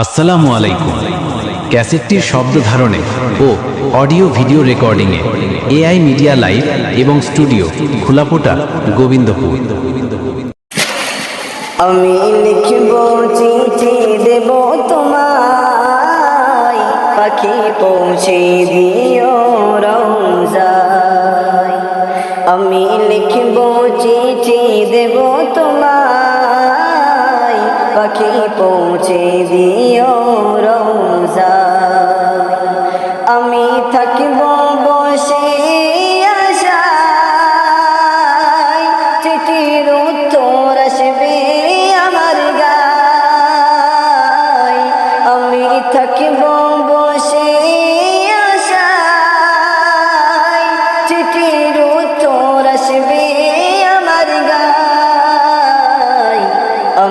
আসসালামু আলাইকুম। ক্যাসেটটির শব্দ ধারণে ও অডিও ভিডিও রেকর্ডিংয়ে এআই মিডিয়া লাইভ এবং স্টুডিও খোলাপোটা গোবিন্দপুর। আমি লিখব চিঠি দেব তোমায়, পাখি পৌঁছে দিও রোজায় আমি লিখব চিঠি দেব তোমায়, পাখি পৌঁছে দিও রোজা আমি থাকব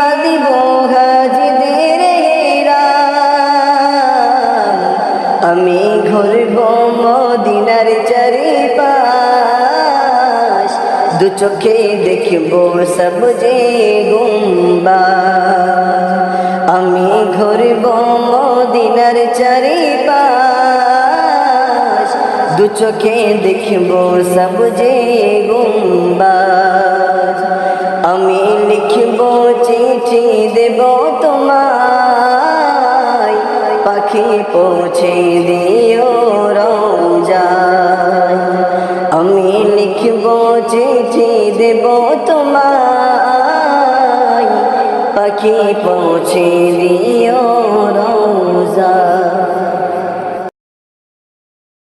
বাদিব হাজিদের আমি ঘুরব মদিনার চারিপাশ। দু চোখে দেখব সব যে গুম্বা। আমি ঘুরব মদিনার চারিপাশ। দু চোখে দেখব সব যে গুম্বা। আমি লিখব চিঠি দেব তোমায়। পাখি পৌঁছে দিও রোজায় আমি লিখব চিঠি দেব তোমায়। পাখি পৌঁছে দিও